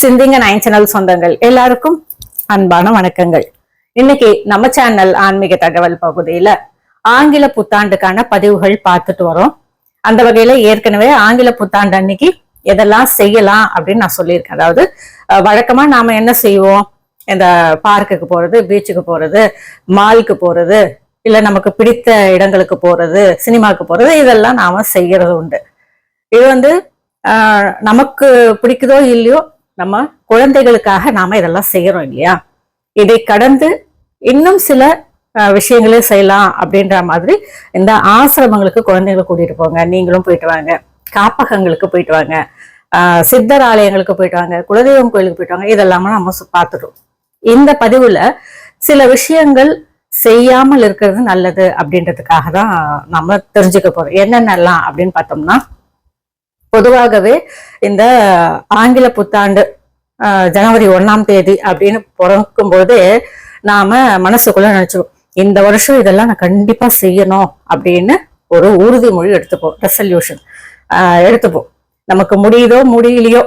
சிந்திங்க nine channel சொந்தங்கள். எல்லாருக்கும் அன்பான வணக்கங்கள். இன்னைக்கு நம்ம சேனல் ஆன்மீக தகவல் பகுதியில ஆங்கில புத்தாண்டுக்கான பதிவுகள் பார்த்துட்டு வரோம். அந்த வகையில ஏற்கனவே ஆங்கில புத்தாண்டு அன்னைக்கு எதெல்லாம் செய்யலாம் அப்படின்னு நான் சொல்லியிருக்கேன். அதாவது வழக்கமா நாம என்ன செய்வோம்? இந்த பார்க்குக்கு போறது பீச்சுக்கு போறது மாலுக்கு போறது இல்ல நமக்கு பிடித்த இடங்களுக்கு போறது சினிமாவுக்கு போறது இதெல்லாம் நாம செய்யறது உண்டு. இது வந்து ஆஹ், நமக்கு பிடிக்குதோ இல்லையோ நம்ம குழந்தைகளுக்காக நாம இதெல்லாம் செய்யறோம் இல்லையா? இதை கடந்து இன்னும் சில விஷயங்களே செய்யலாம் அப்படின்ற மாதிரி இந்த ஆசிரமங்களுக்கு குழந்தைகளை கூட்டிட்டு போங்க. நீங்களும் போயிட்டு வாங்க. காப்பகங்களுக்கு போயிட்டு வாங்க. ஆஹ், சித்தர் ஆலயங்களுக்கு போயிட்டு வாங்க. குலதெய்வம் கோயிலுக்கு போயிட்டு வாங்க. இதெல்லாம நம்ம சு- பார்த்துட்டோம். இந்த பதிவுல சில விஷயங்கள் செய்யாமல் இருக்கிறது நல்லது அப்படின்றதுக்காக தான் நம்ம தெரிஞ்சுக்க போறோம். என்னென்னலாம் அப்படின்னு பார்த்தோம்னா பொதுவாகவே இந்த ஆங்கில புத்தாண்டு ஜனவரி ஒன்றாம் தேதி அப்படின்னு பிறக்கும் போதே நாம மனசுக்குள்ள நினைச்சுக்கோம் இந்த வருஷம் இதெல்லாம் நான் கண்டிப்பா செய்யணும் அப்படின்னு ஒரு உறுதிமொழி எடுத்துப்போம் ரெசல்யூஷன் எடுத்துப்போம். நமக்கு முடியுதோ முடியலையோ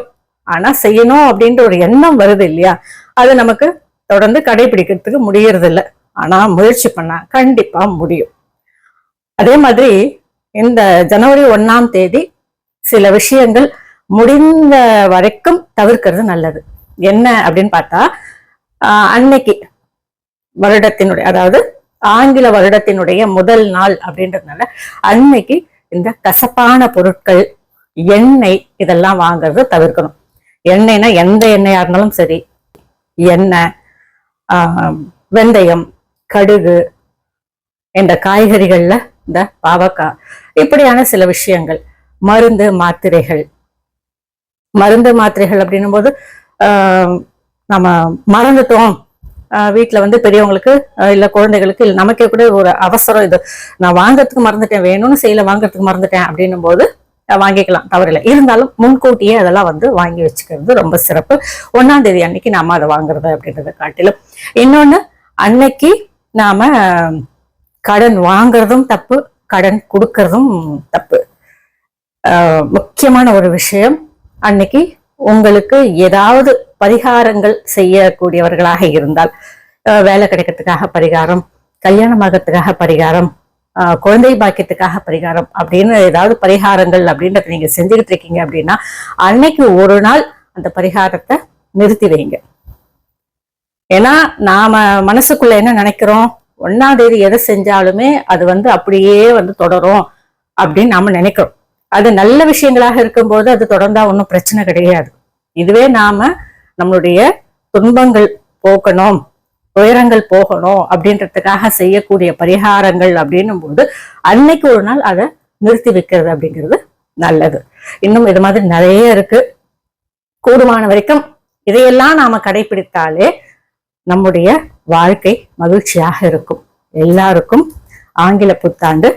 ஆனா செய்யணும் அப்படின்ற ஒரு எண்ணம் வருது இல்லையா? அது நமக்கு தொடர்ந்து கடைபிடிக்கிறதுக்கு முடியறது இல்லை ஆனா முயற்சி பண்ணா கண்டிப்பா முடியும். அதே மாதிரி இந்த ஜனவரி ஒன்னாம் தேதி சில விஷயங்கள் முடிந்த வரைக்கும் தவிர்க்கிறது நல்லது. என்ன அப்படின்னு பார்த்தா ஆஹ் அன்னைக்கு வருடத்தினுடைய அதாவது ஆங்கில வருடத்தினுடைய முதல் நாள் அப்படின்றதுனால அன்னைக்கு இந்த கசப்பான பொருட்கள் எண்ணெய் இதெல்லாம் வாங்குறது தவிர்க்கணும். எண்ணெய்னா எந்த எண்ணெயா இருந்தாலும் சரி எண்ணெய் ஆஹ் வெந்தயம் கடுகு இந்த காய்கறிகள்ல இந்த பாவக்காய் இப்படியான சில விஷயங்கள். மருந்து மாத்திரைகள். மருந்து மாத்திரைகள் அப்படின்னும் போது ஆஹ் நம்ம மறந்துட்டோம். ஆஹ் வந்து பெரியவங்களுக்கு இல்லை இல்ல குழந்தைகளுக்கு இல்ல நமக்கே கூட ஒரு அவசரம் இது. நான் வாங்குறதுக்கு மறந்துட்டேன் வேணும்னு செய்யல வாங்குறதுக்கு மறந்துட்டேன் அப்படின்னும் போது வாங்கிக்கலாம் தவறில்லை. இருந்தாலும் முன்கூட்டியே அதெல்லாம் வந்து வாங்கி வச்சுக்கிறது ரொம்ப சிறப்பு. ஒன்னாம் தேதி அன்னைக்கு நாம அதை வாங்குறது அப்படின்றத காட்டிலும். இன்னொன்னு அன்னைக்கு நாம கடன் வாங்குறதும் தப்பு கடன் கொடுக்கறதும் தப்பு. முக்கியமான ஒரு விஷயம். அன்னைக்கு உங்களுக்கு ஏதாவது பரிகாரங்கள் செய்யக்கூடியவர்களாக இருந்தால் வேலை கிடைக்கிறதுக்காக பரிகாரம் கல்யாணமாகறதுக்காக பரிகாரம் ஆஹ், குழந்தை பாக்கியத்துக்காக பரிகாரம் அப்படின்னு ஏதாவது பரிகாரங்கள் அப்படின்றத நீங்க செஞ்சுக்கிட்டு இருக்கீங்க அப்படின்னா அன்னைக்கு ஒரு நாள் அந்த பரிகாரத்தை நிறுத்தி வைங்க. ஏன்னா நாம மனசுக்குள்ள என்ன நினைக்கிறோம்? ஒன்னாம் தேதி எதை செஞ்சாலுமே அது வந்து அப்படியே வந்து தொடரும் அப்படின்னு நாம நினைக்கிறோம். அது நல்ல விஷயங்களாக இருக்கும்போது அது தொடர்ந்தா ஒன்றும் பிரச்சனை கிடையாது. இதுவே நாம நம்மளுடைய துன்பங்கள் போக்கணும் உயரங்கள் போகணும் அப்படின்றதுக்காக செய்யக்கூடிய பரிகாரங்கள் அப்படின்னும் போது அன்னைக்கு ஒரு நாள் அதை நிறுத்தி வைக்கிறது அப்படிங்கிறது நல்லது. இன்னும் இது மாதிரி நிறைய இருக்கு. கூடுமான வரைக்கும் இதையெல்லாம் நாம கடைபிடித்தாலே நம்முடைய வாழ்க்கை மகிழ்ச்சியாக இருக்கும். எல்லாருக்கும் ஆங்கில புத்தாண்டு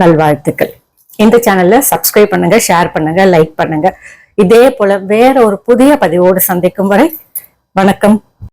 நல்வாழ்த்துக்கள். இந்த சேனல்ல சப்ஸ்கிரைப் பண்ணுங்க ஷேர் பண்ணுங்க லைக் பண்ணுங்க. இதே போல வேற ஒரு புதிய பதிவோடு சந்திக்கும் வரை வணக்கம்.